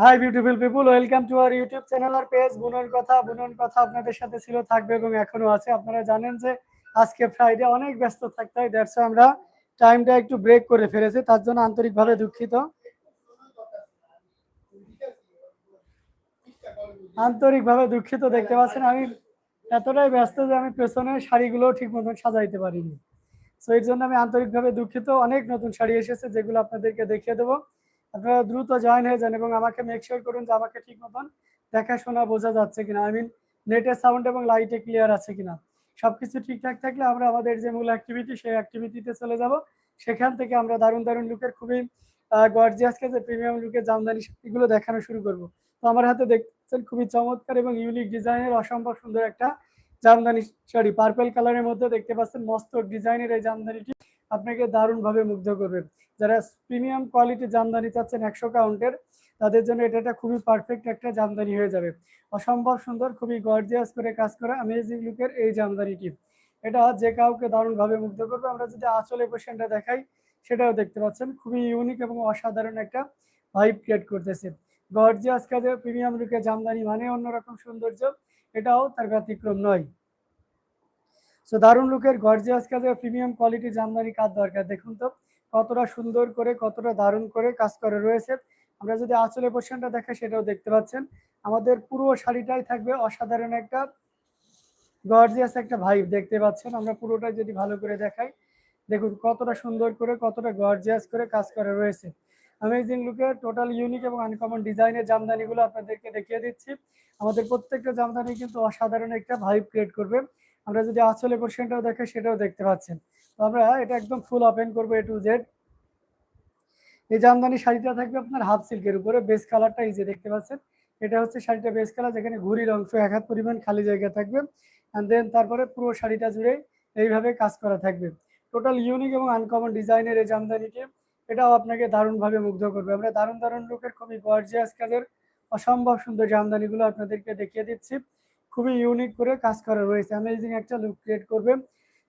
Hi beautiful people welcome to our YouTube channel R page বুনন কথা বুনন কথা আপনাদের সাথে ছিল, থাকবে এবং এখনও আছে। আপনারা জানেন যে আজকে ফ্রাইডে অনেক ব্যস্ত থাকতে হয় দ্যাটস আমরা টাইমটা একটু ব্রেক করে ফেলেছি, তার জন্য আন্তরিকভাবে দুঃখিত। আন্তরিকভাবে দুঃখিত দেখতে পাচ্ছেন। আমি এতটাই ব্যস্ত যে আমি পেছনে শাড়িগুলো ঠিক মতন সাজাইতে পারিনি। সো এর জন্য আমি আন্তরিকভাবে দুঃখিত। অনেক নতুন শাড়ি এসেছে যেগুলো আপনাদেরকে দেখিয়ে দেবো। আপনারা দ্রুত জয়েন হয়ে যান এবং আমাকে মেক শিওর করুন যে আমাকে ঠিক মতন দেখাশোনা বোঝা যাচ্ছে কিনা। আই মিন নেটের সাউন্ড এবং লাইটে ক্লিয়ার আছে কিনা। সবকিছু ঠিকঠাক থাকলে আমরা আমাদের যে মূল অ্যাক্টিভিটি সেই অ্যাক্টিভিটিতে চলে যাব। সেখান থেকে আমরা দারুণ দারুণ লুকের খুবই গর্জিয়াসকে যে প্রিমিয়াম লুকের জামদানি এগুলো দেখানো শুরু করব। তো আমার হাতে দেখছেন খুবই চমৎকার এবং ইউনিক ডিজাইনের অসম্ভব সুন্দর একটা জামদানি শাড়ি। পার্পল কালারের মধ্যে দেখতে পাচ্ছেন মস্তক ডিজাইনের এই জামদানিটি আপনাকে দারুণভাবে মুগ্ধ করবে। যারা প্রিমিয়াম কোয়ালিটি জামদানি চাচ্ছেন একশো কাউন্টের তাদের জন্য এটা একটা খুবই পারফেক্ট একটা জামদানি হয়ে যাবে। অসম্ভব সুন্দর, খুবই গর্জিয়াস করে কাজ করা অ্যামেজিং লুকের এই জামদানিটি। এটা যে কাউকে দারুণভাবে মুগ্ধ করবে। আমরা যদি আঁচলে পোশনটা দেখাই, সেটাও দেখতে পাচ্ছেন। খুবই ইউনিক এবং অসাধারণ একটা ভাইব ক্রিয়েট করতেছে। গর্জিয়াস কাজে প্রিমিয়াম লুকের জামদানি মানে অন্যরকম সৌন্দর্য, এটাও তার ব্যতিক্রম নয়। সো দারুণ লুকের গর্জিয়াস কাজে প্রিমিয়াম কোয়ালিটি জামদানি কাজ দরকার। দেখুন তো, কতটা সুন্দর করে, কতটা দারুণ করে কাজ করে রয়েছে। আমরা যদি আঁচলে পোর্শনটা দেখাই সেটাও দেখতে পাচ্ছেন। আমাদের পুরো শাড়িটাই থাকবে অসাধারণ একটা গর্জিয়াস একটা ভাইব দেখতে পাচ্ছেন। আমরা পুরোটা যদি ভালো করে দেখাই, দেখুন কতটা সুন্দর করে, কতটা গর্জিয়াস করে কাজ করা রয়েছে। অ্যামেজিং লুকের টোটাল ইউনিক এবং আনকমন ডিজাইনের জামদানিগুলো আপনাদেরকে দেখিয়ে দিচ্ছি। আমাদের প্রত্যেকটা জামদানি কিন্তু অসাধারণ একটা ভাইব ক্রিয়েট করবে। আমরা যদি আঁচলে পোর্শনটাও দেখে সেটাও দেখতে পাচ্ছেন। তো আমরা এটা একদম ফুল ওপেন করব এ টু জেড এই জামদানি শাড়িটা থাকবে আপনার হাফ সিল্কের উপরে। বেস কালারটা এই যে দেখতে পাচ্ছেন। এটা হচ্ছে শাড়িটা বেস কালার যেখানে ঘুরির অংশ এক হাত পরিমাণ খালি জায়গা থাকবে। অ্যান্ড দেন তারপরে পুরো শাড়িটা জুড়ে এইভাবে কাজ করা থাকবে। টোটাল ইউনিক এবং আনকমন ডিজাইনের এই জামদানিটি এটাও আপনাকে দারুণভাবে মুগ্ধ করবে। আমরা দারুণ দারুণ লুকের খুবই গর্জিয়াস কাজের অসম্ভব সুন্দর জামদানিগুলো আপনাদেরকে দেখিয়ে দিচ্ছি। খুবই ইউনিক করে কাজ করা রয়েছে। অ্যামেজিং একটা লুক ক্রিয়েট করবে।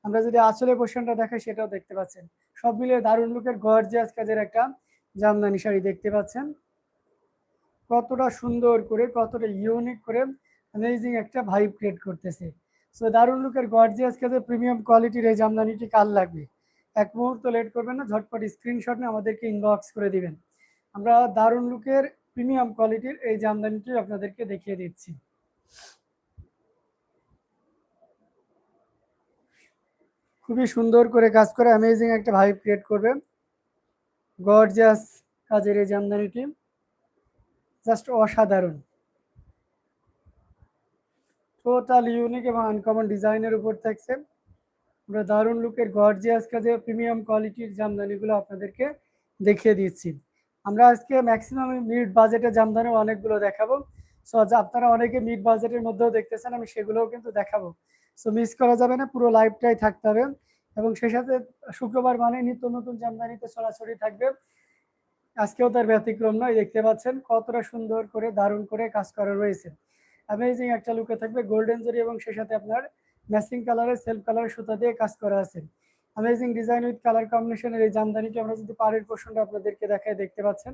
আমরা যদি আসলে পোর্শনটা দেখাই, সেটাও দেখতে পাচ্ছেন। সব মিলিয়ে দারুণ লুকের গর্জিয়াস কাজের একটা জামদানি শাড়ি দেখতে পাচ্ছেন। কতটা সুন্দর করে, কতটা ইউনিক করে অ্যামেজিং একটা ভাইব ক্রিয়েট করতেছে। সো দারুণ লুকের গর্জিয়াস কাজের প্রিমিয়াম কোয়ালিটির এই জামদানিটি কাল লাগবে? এক মুহূর্ত লেট করবেন না, ঝটপট স্ক্রিনশট নিয়ে আমাদেরকে ইনবক্স করে দিবেন। আমরা দারুণ লুকের প্রিমিয়াম কোয়ালিটির এই জামদানিটি আপনাদেরকে দেখিয়ে দিচ্ছি। খুবই সুন্দর করে কাজ করে অ্যামেজিং একটা ভাইব ক্রিয়েট করবে। গর্জিয়াস কাজের এই জামদানিটি। জাস্ট অসাধারণ। টোটাল ইউনিক এবং আনকমন ডিজাইনের উপর থাকছে। আমরা দারুণ লুকের গর্জিয়াস কাজে প্রিমিয়াম কোয়ালিটির জামদানিগুলো আপনাদেরকে দেখিয়ে দিচ্ছি। আমরা আজকে ম্যাক্সিমাম মিড বাজেটের জামদানি অনেকগুলো দেখাবো। সো আপনারা অনেকে মিড বাজেটের মধ্যেও দেখতেছেন, আমি সেগুলোও কিন্তু দেখাবো। সো মিস করা যাবে না, পুরো লাইভটাই থাকতে হবে। এবং সেই সাথে শুক্রবার মানে নিত্য নতুন জামদানিতে ছড়াছড়ি থাকবে। আজকেও তার ব্যতিক্রম নয়, দেখতে পাচ্ছেন কতটা সুন্দর করে, দারুণ করে কাজ করা রয়েছে। অ্যামেজিং একটা লুকে থাকবে গোল্ডেন জরি এবং সেই সাথে আপনার ম্যাচিং কালারের সেলফ কালারের সুতা দিয়ে কাজ করা আছে। অ্যামেজিং ডিজাইন উইথ কালার কম্বিনেশনের এই জামদানিটি আমরা যদি পাড়ের পোর্শনটা আপনাদেরকে দেখায় দেখতে পাচ্ছেন,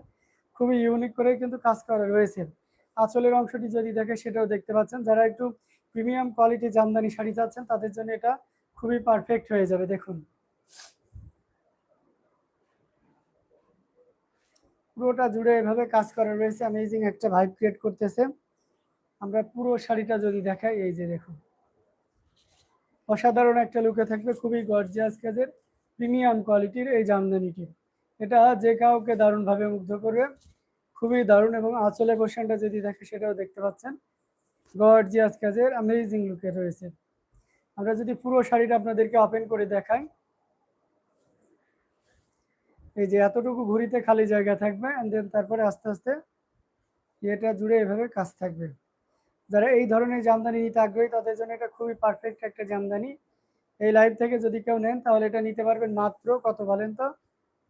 খুবই ইউনিক করে কিন্তু কাজ করা রয়েছে। আঁচলের অংশটি যদি দেখে সেটাও দেখতে পাচ্ছেন। যারা একটু প্রিমিয়াম কোয়ালিটি জামদানি শাড়ি চাচ্ছেন, তাদের জন্য এটা খুবই পারফেক্ট হয়ে যাবে, দেখুন। পুরোটা জুড়ে এভাবে কাজ করা রয়েছে। অ্যামেজিং একটা ভাইব ক্রিয়েট করতেছে। আমরা পুরো শাড়িটা যদি দেখাই, এই যে দেখুন। অসাধারণ একটা লুকে থাকবে, খুবই গর্জিয়াস কাজের প্রিমিয়াম কোয়ালিটির এই জামদানিটি। এটা যে কাউকে দারুণভাবে মুগ্ধ করবে, খুবই দারুণ এবং আঁচলে পোর্শনটা যদি দেখে সেটাও দেখতে পাচ্ছেন। গর্জিয়াস কাজের অ্যামেজিং লুকে রয়েছে। আমরা যদি পুরো শাড়িটা আপনাদেরকে ওপেন করে দেখাই। এই যে এতটুকু ঘুরিতে খালি জায়গা থাকবে অ্যান্ড দেন তারপরে আস্তে আস্তে এটা জুড়ে এভাবে কাজ থাকবে। যারা এই ধরনের জামদানি নিতে আগ্রহী, তাদের জন্য এটা খুবই পারফেক্ট একটা জামদানি। এই লাইভ থেকে যদি কেউ নেন, তাহলে এটা নিতে পারবেন মাত্র, কত বলেন তো?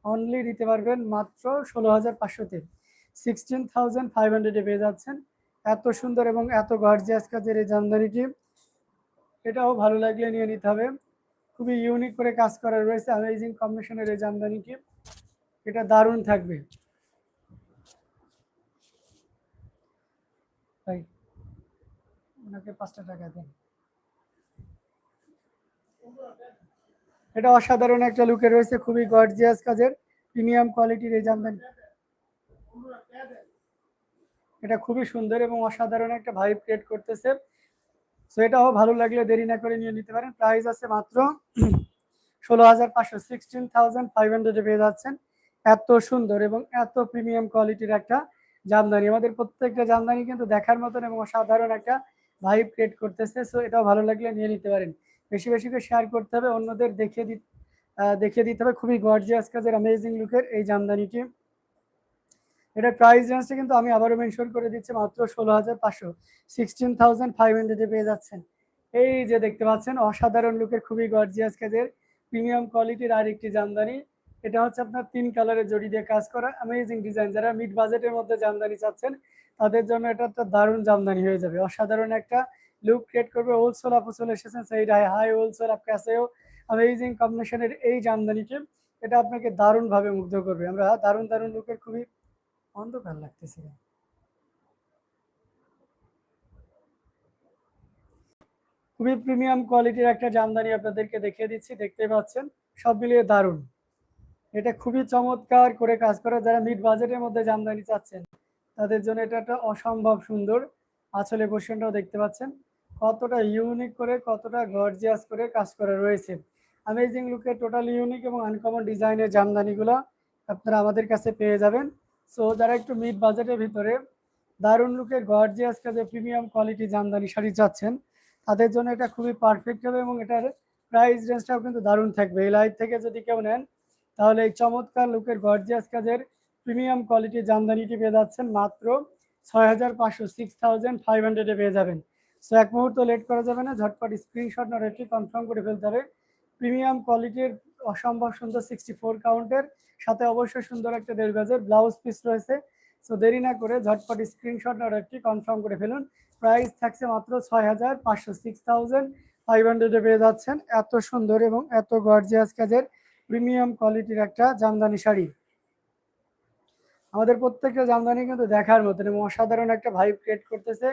অনলি নিতে পারবেন মাত্র ষোলো হাজার পাঁচশোতে সিক্সটিন থাউজেন্ড ফাইভ হান্ড্রেডে পেয়ে যাচ্ছেন। এত সুন্দর এবং এত গর্জিয়াস কাজের এই জামদানিটি। এটাও ভালো লাগলে নিয়ে নিতে হবে। খুবই ইউনিক করে কাজ করা রয়েছে অ্যামেজিং কম্বিনেশনের এই জামদানিটি। এটা দারুণ থাকবে ভাই ওনাকে পাঁচটা টাকা দেন। এটা অসাধারণ একটা লুকে রয়েছে, খুবই গর্জিয়াস কাজের প্রিমিয়াম কোয়ালিটির এই জামদানি। এটা খুবই সুন্দর এবং অসাধারণ একটা ভাইব ক্রিয়েট করতেছে। সো এটাও ভালো লাগলে দেরি না করে নিয়ে নিতে পারেন। প্রাইস আছে মাত্র ষোলো হাজার পাঁচশো সিক্সটিন থাউজেন্ড ফাইভ হান্ড্রেডে পেয়ে যাচ্ছেন। এত সুন্দর এবং এত প্রিমিয়াম কোয়ালিটির একটা জামদানি। আমাদের প্রত্যেকটা জামদানি কিন্তু দেখার মতন এবং অসাধারণ একটা ভাইব ক্রিয়েট করতেছে সো এটাও ভালো লাগলে নিয়ে নিতে পারেন। বেশি বেশি করে শেয়ার করতে হবে, অন্যদের দেখিয়ে দি দেখিয়ে দিতে হবে। খুবই গর্জিয়াস কাজের অ্যামেজিং লুকের এই জামদানিটি। এটা প্রাইস রেঞ্জটা কিন্তু আমি আবারও মেনশন করে দিচ্ছি, মাত্র ষোলো হাজার পাঁচশো। সিক্সটিন থাউজেন্ড ফাইভ হান্ড্রেডে পেয়ে যাচ্ছেন। এই যে দেখতে পাচ্ছেন, অসাধারণ লুকের খুবই গর্জিয়াস কাজের প্রিমিয়াম কোয়ালিটির আরেকটি জামদানি। এটা হচ্ছে আপনার তিন কালারের জড়ি দিয়ে কাজ করা অ্যামেজিং ডিজাইন যারা মিড বাজেটের মধ্যে জামদানি চাচ্ছেন তাদের জন্য এটা একটা দারুণ জামদানি হয়ে যাবে। অসাধারণ একটা লুক ক্রিয়েট করবে। হোলসেল আপু চলে এসেছেন সেই হাই হোলসেল আপ কাছেও অ্যামেজিং কম্বিনেশনের এই জামদানিটি এটা আপনাকে দারুণভাবে মুগ্ধ করবে। আমরা দারুণ দারুণ লুকের খুবই অন্ধকার লাগতেছে। খুবই প্রিমিয়াম কোয়ালিটির একটা জামদানি আপনাদেরকে দেখিয়ে দিচ্ছি। দেখতে পাচ্ছেন, সব মিলিয়ে দারুণ। এটা খুবই চমৎকার করে কাজ করা। যারা মিড বাজেটের মধ্যে জামদানি চাচ্ছেন তাদের জন্য এটা একটা অসম্ভব সুন্দর আঁচলে পোর্শনটাও দেখতে পাচ্ছেন। কতটা ইউনিক করে, কতটা গর্জিয়াস করে কাজ করা রয়েছে। অ্যামেজিং লুকে টোটাল ইউনিক এবং আনকমন ডিজাইনের জামদানিগুলো আপনারা আমাদের কাছে পেয়ে যাবেন। সো যারা একটু মিড বাজেটের ভিতরে দারুণ লুকের গর্জিয়াস কাজে প্রিমিয়াম কোয়ালিটি জামদানি শাড়ি চাচ্ছেন, তাদের জন্য এটা খুবই পারফেক্ট হবে এবং এটার প্রাইস রেঞ্জটাও কিন্তু দারুণ থাকবে। এই লাইট থেকে যদি কেউ নেন, তাহলে এই চমৎকার লুকের গর্জিয়াস কাজের প্রিমিয়াম কোয়ালিটির জামদানিটি পেয়ে যাচ্ছেন মাত্র ছয় হাজার পাঁচশো সিক্স থাউজেন্ড ফাইভ হান্ড্রেডে পেয়ে যাবেন। সো এক মুহূর্ত লেট করা যাবে না, ঝটপট স্ক্রিনশট না রেটটি কনফার্ম করে ফেলতে হবে। প্রিমিয়াম কোয়ালিটির অসম্ভব সুন্দর সিক্সটি ফোর কাউন্টের সাথে অবশ্যই সুন্দর একটা দেড় গজের ব্লাউজ পিস রয়েছে। সো দেরি না করে ঝটপট স্ক্রিনশট না রেটটি কনফার্ম করে ফেলুন। প্রাইস থাকছে মাত্র ছয় হাজার পাঁচশো সিক্স থাউজেন্ড ফাইভ হান্ড্রেডে পেয়ে যাচ্ছেন। এত সুন্দর এবং এত গর্জিয়াস কাজের প্রিমিয়াম কোয়ালিটির একটা জামদানি শাড়ি। আমাদের প্রত্যেকটা জামদানি কিন্তু দেখার মতন এবং অসাধারণ একটা ভাইব ক্রিয়েট করতেছে।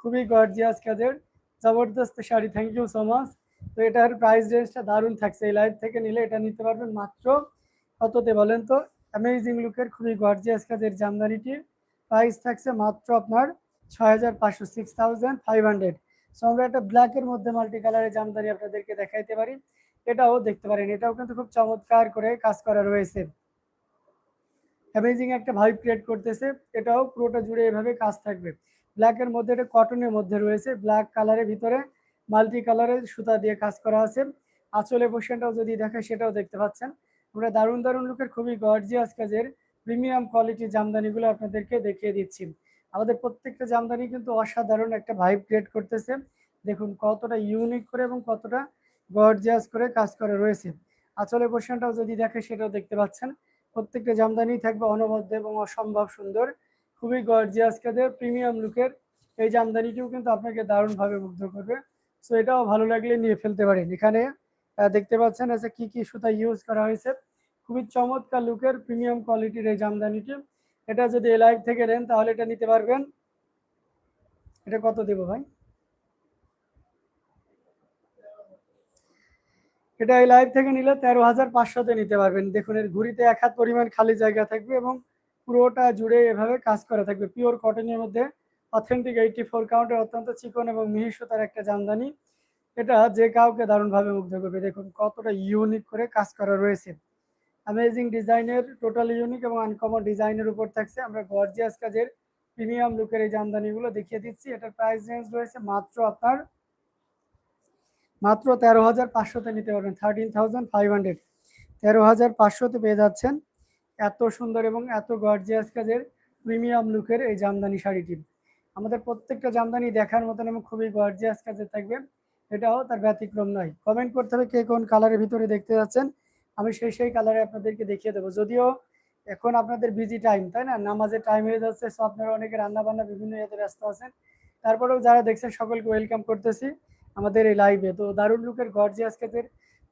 খুবই গর্জিয়াস কাজের। জবরদস্ত sari thank you so much তো এটার প্রাইস রেঞ্জটা দারুণ থাকছে। এই লাইভ থেকে নিলে এটা নিতে পারবেন মাত্র কততে বলেন তো? অ্যামেজিং লুকের খুবই গর্জিয়াস কাজের জামদানিটির। প্রাইস থাকছে মাত্র আপনার ছয় হাজার পাঁচশো six thousand five hundred so আমরা একটা ব্ল্যাকের মধ্যে মাল্টি কালারের জামদানি আপনাদেরকে দেখাইতে পারি। এটাও দেখতে পারেন। এটাও কিন্তু খুব চমৎকার করে কাজ করা রয়েছে। অ্যামেজিং একটা ভাইব ক্রিয়েট করতেছে। এটাও পুরোটা জুড়ে এভাবে কাজ থাকবে। ব্ল্যাকের মধ্যে এটা কটনের মধ্যে রয়েছে। ব্ল্যাক কালারের ভিতরে মাল্টি কালারের সুতা দিয়ে কাজ করা আছে। আঁচলে পোর্শনটাও যদি দেখে সেটাও দেখতে পাচ্ছেন। আমরা দারুণ দারুণ লুকের খুবই গর্জিয়াস কাজের প্রিমিয়াম কোয়ালিটির জামদানিগুলো আপনাদেরকে দেখিয়ে দিচ্ছি। আমাদের প্রত্যেকটা জামদানি কিন্তু অসাধারণ একটা ভাইব ক্রিয়েট করতেছে। দেখুন কতটা ইউনিক করে এবং কতটা গর্জিয়াস করে কাজ করা রয়েছে। আঁচলে পোর্শনটাও যদি দেখে সেটাও দেখতে পাচ্ছেন। প্রত্যেকটা জামদানি থাকবে অনবদ্য এবং অসম্ভব সুন্দর। খুবই গর্জিয়াস কাজের প্রিমিয়াম লুকের এই জামদানিটিও কিন্তু আপনাকে দারুণভাবে মুগ্ধ করবে। সো এটাও ভালো লাগলে নিয়ে ফেলতে পারেন। এখানে দেখতে পাচ্ছেন আছে কি কি সুতা ইউজ করা হয়েছে। খুবই চমৎকার লুকের প্রিমিয়াম কোয়ালিটির এই জামদানিটি। এটা যদি এই লাইভ থেকে নেন, তাহলে এটা নিতে পারবেন। এটা কত দেবো ভাই? এটা এই লাইভ থেকে নিলে তেরো হাজার পাঁচশোতে নিতে পারবেন। দেখুন, এর ঘুরিতে এক হাত পরিমাণ খালি জায়গা থাকবে এবং পুরোটা জুড়ে এভাবে কাজ করা থাকবে। পিওর কটনের মধ্যে অথেন্টিক এইটি ফোর কাউন্টের অত্যন্ত চিকন এবং মিহি সুতার একটা জামদানি। এটা যে কাউকে দারুণভাবে মুগ্ধ করবে। দেখুন, কতটা ইউনিক করে কাজ করা রয়েছে। অ্যামেজিং ডিজাইনের টোটাল ইউনিক এবং আনকমন ডিজাইনের উপর থাকছে। আমরা গর্জিয়াস কাজের প্রিমিয়াম লুকের এই জামদানিগুলো দেখিয়ে দিচ্ছি। এটার প্রাইস রেঞ্জ রয়েছে মাত্র আপনার মাত্র তেরো হাজার পাঁচশোতে নিতে পারবেন থার্টিন থাউজেন্ড ফাইভ হান্ড্রেড তেরো হাজার পাঁচশোতে পেয়ে যাচ্ছেন এত সুন্দর এবং এত গর্জিয়াস কাজের প্রিমিয়াম লুকের এই জামদানি শাড়িটি। আমাদের প্রত্যেকটা জামদানি দেখার মতন এবং খুবই গর্জিয়াস কাজের থাকবে, এটাও তার ব্যতিক্রম নয়। কমেন্ট করতে হবে কে কোন কালারের ভিতরে দেখতে যাচ্ছেন, আমি সেই সেই কালারে আপনাদেরকে দেখিয়ে দেবো। যদিও এখন আপনাদের বিজি টাইম তাই না? নামাজের টাইম হয়ে যাচ্ছে সো আপনারা অনেকে রান্নাবান্না বিভিন্ন ইয়েতে ব্যস্ত আছেন। তারপরেও যারা দেখছেন, সকলকে ওয়েলকাম করতেছি। আমাদের এই লাইভে তো দারুণ লুকের গর্জিয়াস কেজের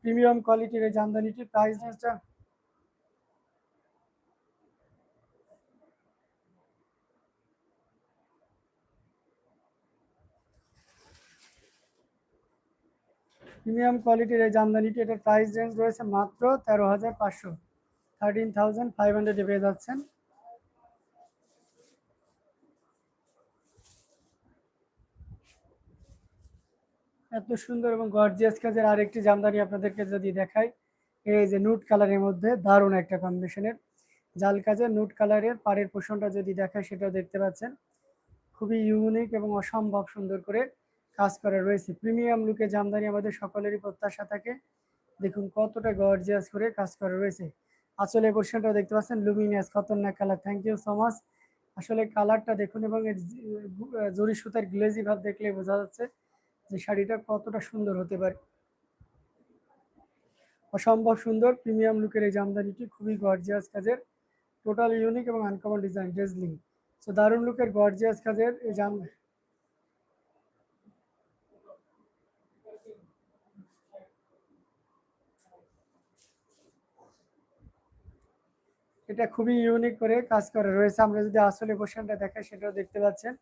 প্রিমিয়াম কোয়ালিটির এই জামদানিটির প্রাইস রেঞ্জটা প্রিমিয়াম কোয়ালিটির এই জামদানিটি, এটার প্রাইস রেঞ্জ রয়েছে মাত্র তেরো হাজার পাঁচশো। থার্টিন থাউজেন্ড ফাইভ হান্ড্রেডে পেয়ে যাচ্ছেন। এত সুন্দর এবং গর্জিয়াস কাজের আরেকটি জামদানি আপনাদেরকে যদি দেখাই, এই যে নুট কালারের মধ্যে দারুণ একটা কম্বিনেশনের জাল কাজের নুট কালারের পাড়ের পোষণটা যদি দেখায় সেটাও দেখতে পাচ্ছেন। খুবই ইউনিক এবং অসম্ভব সুন্দর করে কাজ করা রয়েছে। প্রিমিয়াম লুকে জামদানি আমাদের সকলেরই প্রত্যাশা থাকে। দেখুন কতটা গর্জিয়াস করে কাজ করা রয়েছে। আসলে পোর্শনটাও দেখতে পাচ্ছেন luminous Khatarnak colour thank you so much আসলে কালারটা দেখুন এবং জরি সুতার গ্লেজি ভাব দেখলে বোঝা যাচ্ছে। যে শাড়িটা কতটা সুন্দর হতে পারে। অসম্ভব সুন্দর প্রিমিয়াম লুকের এই জামদানিটি খুবই গর্জিয়াস কাজের টোটাল ইউনিক এবং আনকমন ডিজাইন ড্রেসলিং সো দারুণ লুকের গর্জিয়াস কাজের এই জাম এটা খুবই ইউনিক করে কাজ করা রয়েছে। আমরা যদি আসলে পোর্শনটা দেখাই, সেটাও দেখতে পাচ্ছেন।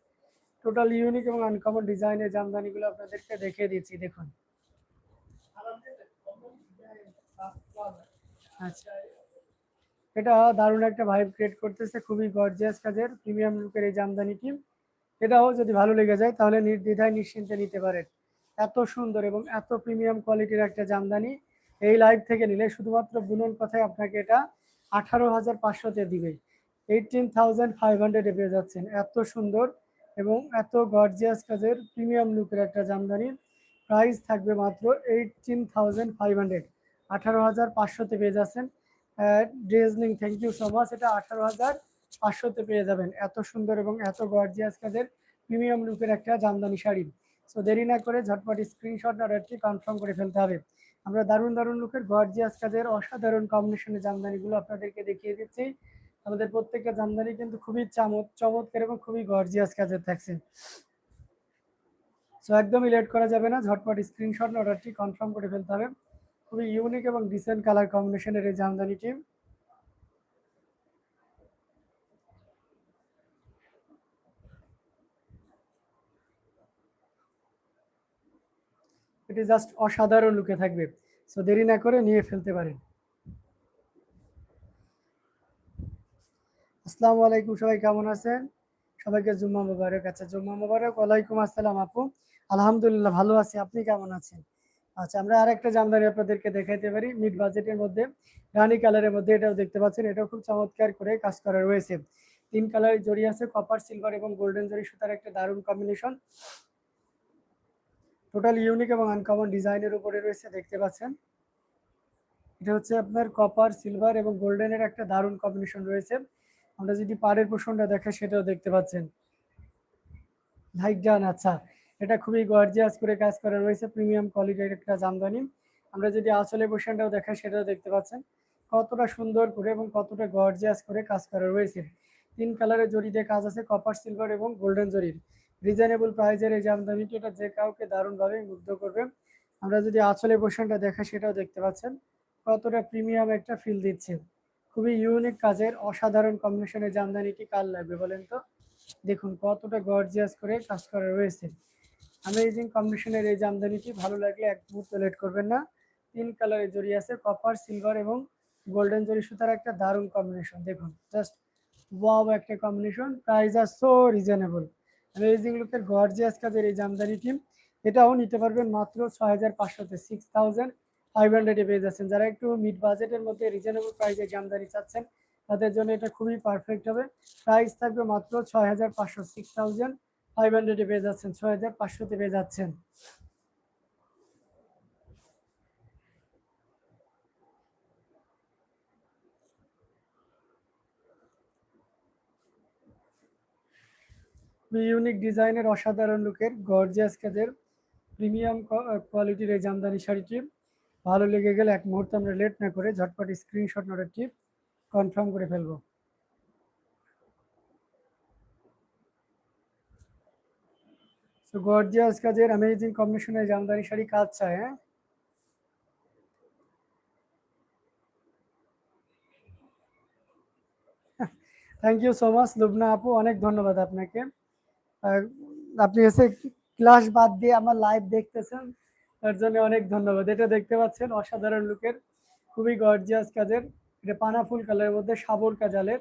টোটাল ইউনিক এবং আনকমন ডিজাইনের জামদানিগুলো আপনাদেরকে দেখিয়ে দিচ্ছি, দেখুন। আচ্ছা। এটা দারুণ একটা ভাইব ক্রিয়েট করতেছে, খুবই গর্জিয়াস কাজের প্রিমিয়াম লুকের এই জামদানিটি এটাও যদি ভালো লেগে যায়, তাহলে নির্দ্বিধায় নিশ্চিন্তে নিতে পারেন। এত সুন্দর এবং এত প্রিমিয়াম কোয়ালিটির একটা জামদানি। এই লাইভ থেকে নিলে শুধুমাত্র বুনন কথায় আপনাকে এটা আঠারো হাজার পাঁচশোতে দিবে। এইটিন থাউজেন্ড ফাইভ হান্ড্রেডে পেয়ে যাচ্ছেন। এত সুন্দর এবং এত গর্জিয়াস কাজের প্রিমিয়াম লুকের একটা জামদানির প্রাইস থাকবে মাত্র এইটিন থাউজেন্ড ফাইভ হান্ড্রেড আঠারো হাজার পাঁচশোতে পেয়ে যাচ্ছেন। ড্রেজলিং থ্যাংক ইউ সো মাচ এটা আঠারো হাজার পাঁচশোতে পেয়ে যাবেন। এত সুন্দর এবং এত গর্জিয়াস কাজের প্রিমিয়াম লুকের একটা জামদানি শাড়ি। সো দেরি না করে ঝটপট স্ক্রিনশট অর্ডারটি কনফার্ম করে ফেলতে হবে। আমরা দারুণ দারুণ লুকের গর্জিয়াস কাজের অসাধারণ কম্বিনেশনের জামদানিগুলো আপনাদেরকে দেখিয়ে দিচ্ছি। আমাদের প্রত্যেকটা জামদানি কিন্তু খুবই চমৎকার এবং খুবই গর্জিয়াস কাজের থাকছে। সো একদমই লেট করা যাবে না, ঝটপট স্ক্রিনশট অর্ডারটি কনফার্ম করে ফেলতে হবে। খুবই ইউনিক এবং ডিসেন্ট কালার কম্বিনেশনের এই জামদানিটি। এটি জাস্ট অসাধারণ লুকে থাকবে। সো দেরি না করে নিয়ে ফেলতে পারেন। আসসালামু আলাইকুম, সবাই কেমন আছেন? সবাইকে জুম্মা মুবারক। আচ্ছা জুম্মা মুবারক। ওয়ালাইকুম আসসালাম আপু। আলহামদুলিল্লাহ, ভালো আছি। আপনি কেমন আছেন? আচ্ছা আমরা আর একটা জামদানি আপনাদেরকে দেখাইতে পারি। মিড বাজেটের মধ্যে, রানি কালারের মধ্যে এটাও দেখতে পাচ্ছেন। এটাও খুব চমৎকার করে কাজ করা রয়েছে। তিন কালারের জড়ি আছে কপার সিলভার এবং গোল্ডেন জড়ি সুতার একটা দারুণ কম্বিনেশন টোটাল ইউনিক এবং আনকমন ডিজাইনের উপরে রয়েছে, দেখতে পাচ্ছেন। এটা হচ্ছে আপনার কপার সিলভার এবং গোল্ডেনের একটা দারুণ কম্বিনেশন রয়েছে। আমরা যদি পাড়ের পোষণটা দেখে সেটাও দেখতে পাচ্ছেন। লাইক ডান আচ্ছা এটা খুবই গর্জিয়াস করে কাজ করা রয়েছে প্রিমিয়াম কোয়ালিটির একটা জামদানি। আমরা যদি আসলে পোষণটাও দেখাই সেটাও দেখতে পাচ্ছেন। কতটা সুন্দর করে এবং কতটা গর্জিয়াস করে কাজ করা রয়েছে। তিন কালারের জরিতে কাজ আছে কপার সিলভার এবং গোল্ডেন জরির। রিজনেবল প্রাইজের এই জামদানিটি এটা যে কাউকে দারুণভাবে মুগ্ধ করবে। আমরা যদি আঁচলে পোর্শনটা দেখা সেটাও দেখতে পাচ্ছেন। কতটা প্রিমিয়াম একটা ফিল দিচ্ছে। খুবই ইউনিক কাজের অসাধারণ কম্বিনেশনের জামদানিটি কার লাগবে বলেন তো? দেখুন কতটা গর্জিয়াস করে কাজ করা রয়েছে। আমেজিং কম্বিনেশনের এই জামদানিটি ভালো লাগলে এক মুহূর্ত লেট করবেন না। তিন কালারের জড়ি আছে কপার সিলভার এবং গোল্ডেন জরি সুতার একটা দারুণ কম্বিনেশন দেখুন জাস্ট ওয়াও একটা কম্বিনেশন প্রাইস আর সো রিজনেবল অ্যামেজিং লুকের গর্জিয়াস কাজের এই জামদানি টিম এটাও নিতে পারবেন মাত্র ছয় হাজার পাঁচশোতে। সিক্স থাউজেন্ড ফাইভ হান্ড্রেডে পেয়ে যাচ্ছেন। যারা একটু মিড বাজেটের মধ্যে রিজনেবল প্রাইসে জামদানি চাচ্ছেন, তাদের জন্য এটা খুবই পারফেক্ট হবে। প্রাইস থাকবে মাত্র ছয় হাজার পাঁচশো সিক্স থাউজেন্ড ফাইভ হান্ড্রেডে পেয়ে যাচ্ছেন, ছয় হাজার পাঁচশোতে পেয়ে যাচ্ছেন। ইউনিক ডিজাইনের অসাধারণ লুকের গর্জিয়াস কাজের প্রিমিয়াম কোয়ালিটির এই জামদানি শাড়িটি। ভালো লেগে গেলে এক মুহূর্তে আমরা লেট না করে ঝটপট স্ক্রিনশট নোটের টিপ কনফার্ম করে ফেলব। সো গর্জিয়াস কাজের অ্যামেজিং কম্বিনেশনের জামদানি শাড়ি কাজ চায় হ্যাঁ? Thank you so much Lubna আপু, অনেক ধন্যবাদ আপনাকে। আপনি এসে ক্লাস বাদ দিয়ে আমার লাইভ দেখতেছেন। তার জন্য অনেক ধন্যবাদ। এটা দেখতে পাচ্ছেন, অসাধারণ লুকের, খুবই গর্জিয়াস কাজের। এটা পানা ফুল কালারের মধ্যে সাবর কাজালের।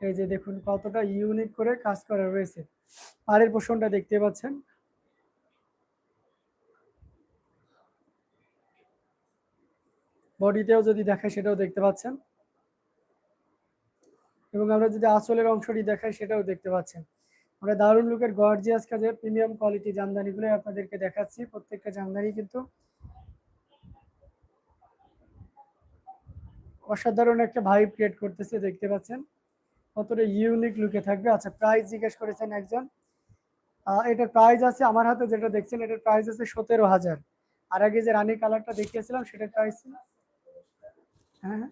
এই যে দেখুন, কতটা ইউনিক করে কাজ করা রয়েছে পাড়ের পোষণটা দেখতে পাচ্ছেন। বডিতেও যদি দেখায় সেটাও দেখতে পাচ্ছেন। এবং আমরা যদি আঁচলের অংশটি দেখাই সেটাও দেখতে পাচ্ছেন। আমরা দারুণ লুকের গর্জিয়াস কাজের প্রিমিয়াম কোয়ালিটি জামদানিগুলো আপনাদেরকে দেখাচ্ছি। প্রত্যেকটা জামদানি কিন্তু অসাধারণ একটা ভাইব ক্রিয়েট করতেছে, দেখতে পাচ্ছেন। কতটা ইউনিক লুকে থাকবে। আচ্ছা প্রাইস জিজ্ঞেস করেছেন একজন। এটার প্রাইস আছে আমার হাতে যেটা দেখছেন, এটার প্রাইস আছে সতেরো হাজার। আর আগে যে রানী কালারটা দেখিয়েছিলাম, সেটার প্রাইস হ্যাঁ হ্যাঁ।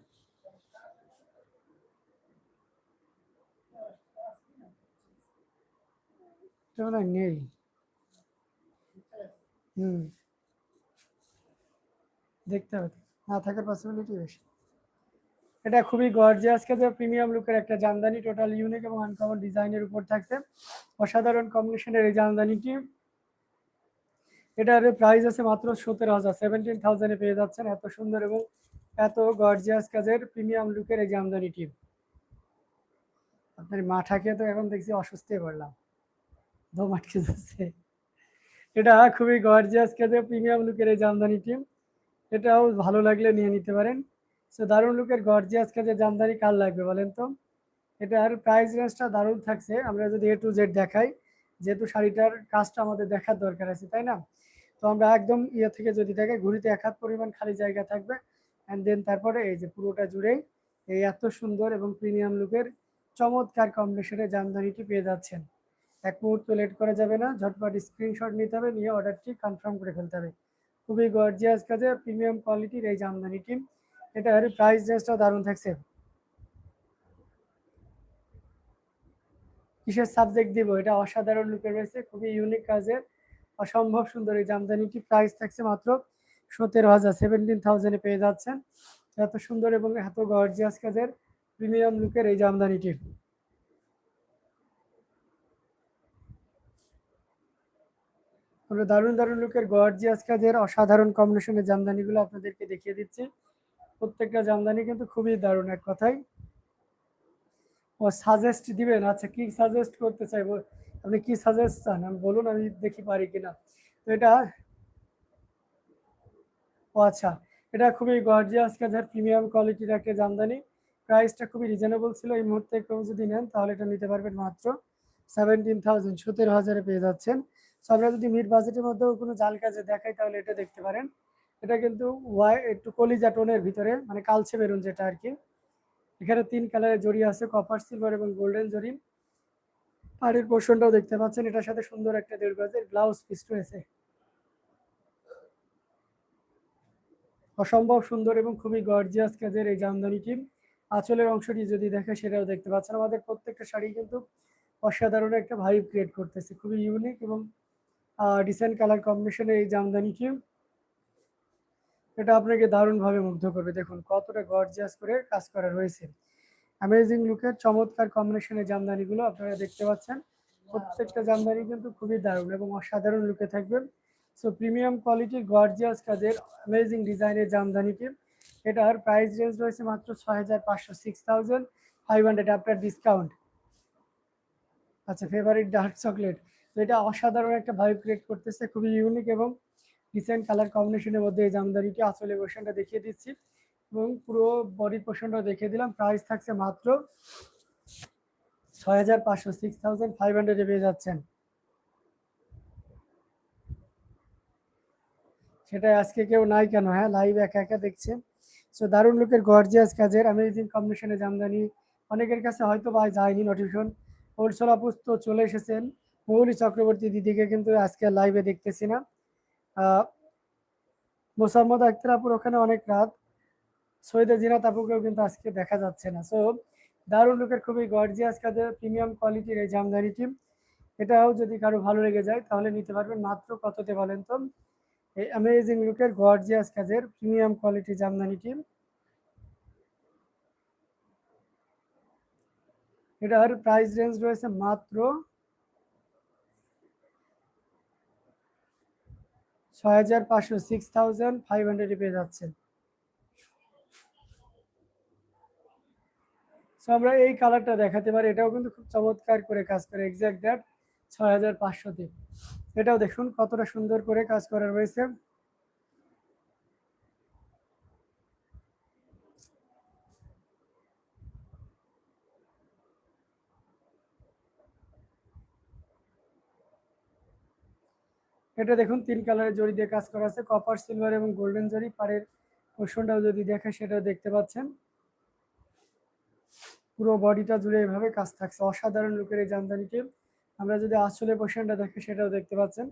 হয় নেই। হুম। দেখতে হবে। না, থাকার পসিবিলিটি বেশি। এটা খুবই গর্জিয়াস কাজে প্রিমিয়াম লুকের একটা জামদানি টোটাল ইউনিক এবং আনকমন ডিজাইনের উপর থাকছে। অসাধারণ কম্বিনেশনের এই জামদানিটি। এটার প্রাইস আছে মাত্র সতেরো হাজার। সেভেন্টিন থাউজেন্ডে পেয়ে যাচ্ছেন। এত সুন্দর এবং এত গর্জিয়াস কাজের প্রিমিয়াম লুকের এই জামদানিটি। আপনার মাঠাকে তো এখন দেখছি অসুস্থ হয়ে পড়লাম। দম আটকে যাচ্ছে। এটা খুবই গর্জিয়াস কাজে প্রিমিয়াম লুকের এই জামদানি টিম এটাও ভালো লাগলে নিয়ে নিতে পারেন। সো দারুণ লুকের গর্জিয়াস কাজে জামদানি কার লাগবে বলেন তো? এটার প্রাইস রেঞ্জটা দারুণ থাকছে। আমরা যদি এ টু জেড দেখাই, যেহেতু শাড়িটার কাজটা আমাদের দেখার দরকার আছে, তাই না? তো আমরা একদম ইয়ে থেকে যদি দেখাই, ঘুরিতে এক হাত পরিমাণ খালি জায়গা থাকবে। অ্যান্ড দেন তারপরে এই যে পুরোটা জুড়েই এই এত সুন্দর এবং প্রিমিয়াম লুকের চমৎকার কম্বিনেশনে জামদানিটি পেয়ে যাচ্ছেন। এক মুহূর্ত লেট করা যাবে না, ঝটপট স্ক্রিনশট নিতে হবে, নিয়ে অর্ডারটি কনফার্ম করে ফেলতে হবে। খুবই গর্জিয়াস কাজে প্রিমিয়াম কোয়ালিটির এই জামদানি জামদানিটি এটার প্রাইস রেঞ্জটাও দারুণ থাকছে। কিসের সাবজেক্ট দিব? এটা অসাধারণ লুকে রয়েছে, খুবই ইউনিক কাজের, অসম্ভব সুন্দর এই জামদানিটি প্রাইস থাকছে মাত্র সতেরো হাজার সেভেন্টিন থাউজেন্ডে পেয়ে যাচ্ছেন। এত সুন্দর এবং এত গর্জিয়াস কাজের প্রিমিয়াম লুকের এই জামদানিটি আমরা দারুণ দারুণ লুকের গর্জিয়াস কাজের অসাধারণ কম্বিনেশনের জামদানিগুলো আপনাদেরকে দেখিয়ে দিচ্ছি। প্রত্যেকটা জামদানি কিন্তু খুবই দারুণ এক কথায়। ও সাজেস্ট দিবেন? আচ্ছা কি সাজেস্ট করতে চাইব? আপনি কি সাজেস্ট চান? আমি বলুন, আমি দেখি পারি কিনা। তো এটা ও আচ্ছা এটা খুবই গর্জিয়াস কাজের প্রিমিয়াম কোয়ালিটির একটা জামদানি। প্রাইসটা খুবই রিজনেবল ছিল এই মুহূর্তে। কেউ যদি নেন, তাহলে এটা নিতে পারবেন মাত্র সেভেন্টিন থাউজেন্ড সতেরো হাজারে পেয়ে যাচ্ছেন। সো আমরা যদি মিড বাজেটের মধ্যেও কোনো জাল কাজে দেখাই, তাহলে এটা দেখতে পারেন। এটা কিন্তু ওয়াই একটু কলিজা টোনের ভিতরে মানে কালচে বেরুন যেটা আর কি। এখানে তিন কালারের জড়ি আছে কপার সিলভার এবং গোল্ডেন জড়ি। পাড়ের পোর্শনটাও দেখতে পাচ্ছেন, এটার সাথে সুন্দর একটা দেড় গজের ব্লাউজ পিস রয়েছে। অসম্ভব সুন্দর এবং খুবই গর্জিয়াস কাজের এই জামদানিটি। আঁচলের অংশটি যদি দেখে, সেটাও দেখতে পাচ্ছেন। আমাদের প্রত্যেকটা শাড়ি কিন্তু অসাধারণ একটা ভাইব ক্রিয়েট করতেছে। খুবই ইউনিক এবং ডিসেন্ট কালার কম্বিনেশনের এই জামদানি জামদানিটি এটা আপনাকে দারুণভাবে মুগ্ধ করবে। দেখুন, কতটা গর্জিয়াস করে কাজ করা রয়েছে। অ্যামেজিং লুকের চমৎকার কম্বিনেশনের জামদানিগুলো আপনারা দেখতে পাচ্ছেন। প্রত্যেকটা জামদানি কিন্তু খুবই দারুণ এবং অসাধারণ লুকে থাকবে। সো প্রিমিয়াম কোয়ালিটির গর্জিয়াস কাজের অ্যামেজিং ডিজাইনের জামদানিটি এটার প্রাইস রেঞ্জ রয়েছে মাত্র ছয় হাজার পাঁচশো six thousand five hundred after discount আচ্ছা ফেভারিট ডার্ক চকলেট তো এটা অসাধারণ একটা ভাইব ক্রিয়েট করতেছে, খুবই ইউনিক এবং ডিসেন্ট কালার কম্বিনেশনের মধ্যে এই জামদানিটি আসলে পোর্শনটা দেখিয়ে দিচ্ছি এবং পুরো বডি পোর্শনটা দেখিয়ে দিলাম। প্রাইস থাকছে মাত্র ছয় হাজার পাঁচশো সিক্স থাউজেন্ড ফাইভ হান্ড্রেডে পেয়ে যাচ্ছেন। সেটা আজকে কেউ নাই কেন হ্যাঁ? লাইভ একা একা দেখছেন। সো দারুণ লুকের গর্জিয়াস কাজের অ্যামেজিং কম্বিনেশনের জামদানি। অনেকের কাছে হয়তো বা যায়নি নোটিফিকেশন হোলসেল তো চলে এসেছেন। মৌলি চক্রবর্তী দিদিকে কিন্তু আজকে লাইভে দেখতেছি না। মোসাম্মদ আক্তার আপুর ওখানে অনেক রাত। সৈয়দা জিনাত আপুকেও কিন্তু আজকে দেখা যাচ্ছে না। সো দারুণ লুকের খুবই গর্জিয়াস কাজের প্রিমিয়াম কোয়ালিটির এই জামদানিটি এটাও যদি কারও ভালো লেগে যায়, তাহলে নিতে পারবেন। মাত্র কততে বলেন তো? এই অ্যামেজিং লুকের গর্জিয়াস কাজের প্রিমিয়াম কোয়ালিটি জামদানিটি এটার প্রাইস রেঞ্জ রয়েছে মাত্র হাজার পাঁচশো সিক্স থাউজেন্ড ফাইভ আমরা এই কালারটা দেখাতে পারি। এটাও কিন্তু খুব চমৎকার করে কাজ করে এক্সাক্ট দ্যাট ছয় হাজার পাঁচশোতে। এটাও দেখুন কতটা সুন্দর করে কাজ করা রয়েছে। এটা দেখুন, তিন কালারের জড়ি দিয়ে কাজ করা আছে। কপার সিলভার এবং গোল্ডেন জড়ি। পাড়ের পোর্শনটাও যদি দেখে, সেটাও দেখতে পাচ্ছেন। পুরো বডিটা জুড়ে এভাবে কাজ থাকছে। অসাধারণ লুকের এই জামদানিটি। আমরা যদি আসলে পোর্শনটা দেখে, সেটাও দেখতে পাচ্ছেন।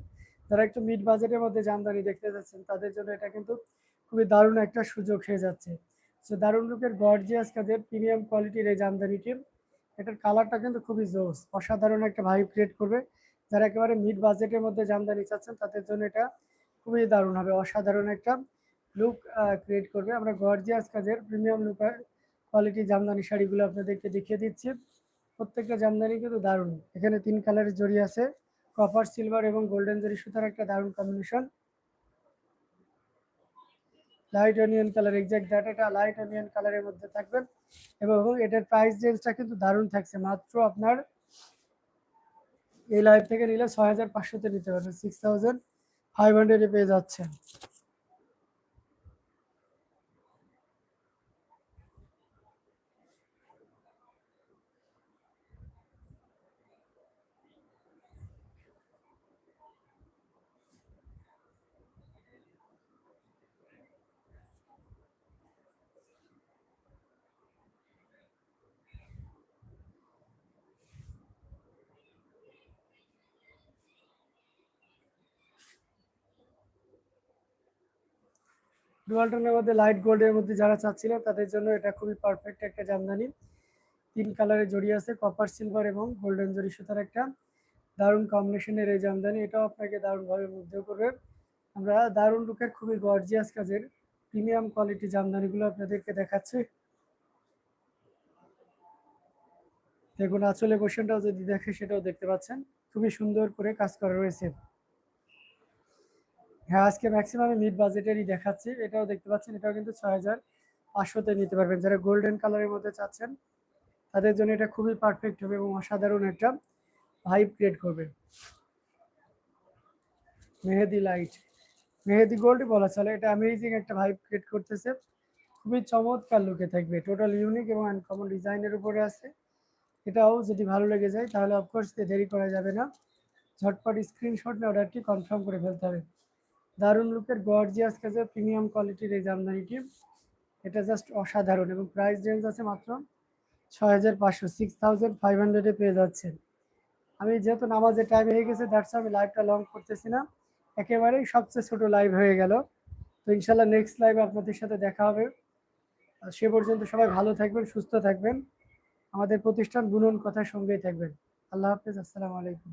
যারা একটু মিড বাজেটের মধ্যে জামদানি দেখতে যাচ্ছেন, তাদের জন্য এটা কিন্তু খুবই দারুণ একটা সুযোগ হয়ে যাচ্ছে। সো দারুণ লুকের গর্জিয়াস কাজের প্রিমিয়াম কোয়ালিটির এই জামদানিটি। এটার কালারটা কিন্তু খুবই জোস। অসাধারণ একটা ভাইব ক্রিয়েট করবে। যারা একেবারে মিড বাজেটের মধ্যে জামদানি চাচ্ছেন, তাদের জন্য এটা খুবই দারুণ হবে, অসাধারণ একটা লুক ক্রিয়েট করবে। আমরা গর্জিয়াস কাজের প্রিমিয়াম লুক কোয়ালিটি জামদানি শাড়িগুলো আপনাদেরকে দেখিয়ে দিচ্ছি। প্রত্যেকটা জামদানি কিন্তু দারুণ। এখানে তিন কালারের জড়ি আছে কপার সিলভার এবং গোল্ডেন জরি সুতার একটা দারুণ combination light onion colour exact that এটা লাইট অনিয়ন কালারের মধ্যে থাকবে এবং এটার প্রাইস রেঞ্জটা কিন্তু দারুণ থাকছে। মাত্র আপনার এই লাইভ থেকে নিলে ছয় হাজার পাঁচশোতে নিতে পারবেন। সিক্স থাউজেন্ড ফাইভ হান্ড্রেডে পেয়ে যাচ্ছেন। ডুয়াল টোনের মধ্যে লাইট গোল্ডের মধ্যে যারা চাচ্ছিলেন, তাদের জন্য এটা খুবই পারফেক্ট একটা জামদানি। তিন কালারে জড়ি আছে কপার সিলভার এবং গোল্ডেন জড়ি সুতার একটা। দারুণ কম্বিনেশনের এই জামদানি, এটাও আপনাকে দারুণভাবে মুগ্ধ করবে। আমরা দারুণ লুকের খুবই গর্জিয়াস কাজের প্রিমিয়াম কোয়ালিটি জামদানিগুলো আপনাদেরকে দেখাচ্ছি। দেখুন, আঁচলে পোর্শনটাও যদি দেখে, সেটাও দেখতে পাচ্ছেন। খুবই সুন্দর করে কাজ করা রয়েছে। হ্যাঁ আজকে ম্যাক্সিমাম মিড বাজেটেরই দেখাচ্ছি। এটাও দেখতে পাচ্ছেন, এটাও কিন্তু ছয় হাজার পাঁচশোতে নিতে পারবেন। যারা গোল্ডেন কালারের মধ্যে চাচ্ছেন, তাদের জন্য এটা খুবই পারফেক্ট হবে এবং অসাধারণ একটা ভাইব ক্রিয়েট করবে। মেহেদি লাইট মেহেদি গোল্ড বলা চলে, এটা অ্যামেজিং একটা ভাইব ক্রিয়েট করতেছে। খুবই চমৎকার লুকে থাকবে। টোটাল ইউনিক এবং আনকমন ডিজাইনের উপরে আছে। এটাও যদি ভালো লেগে যায়, তাহলে অফকোর্স দেরি করা যাবে না। ঝটপট স্ক্রিনশট নিয়ে অর্ডারটি কনফার্ম করে ফেলতে হবে। দারুণ লুকের গর্জিয়াস কাজে প্রিমিয়াম কোয়ালিটির এই জামদানিটি। এটা জাস্ট অসাধারণ এবং প্রাইস রেঞ্জ আছে মাত্র ছয় হাজার পাঁচশো সিক্স থাউজেন্ড ফাইভ হান্ড্রেডে পেয়ে যাচ্ছেন। আমি যেহেতু নামাজের টাইম হয়ে গেছে দ্যাটস আমি লাইভটা লং করতেছি না। একেবারেই সবচেয়ে ছোট লাইভ হয়ে গেল। তো ইনশাল্লাহ নেক্সট লাইভে আপনাদের সাথে দেখা হবে। সে পর্যন্ত সবাই ভালো থাকবেন, সুস্থ থাকবেন। আমাদের প্রতিষ্ঠান বুনন কথার সঙ্গেই থাকবেন। আল্লাহ হাফেজ, আসসালামু আলাইকুম।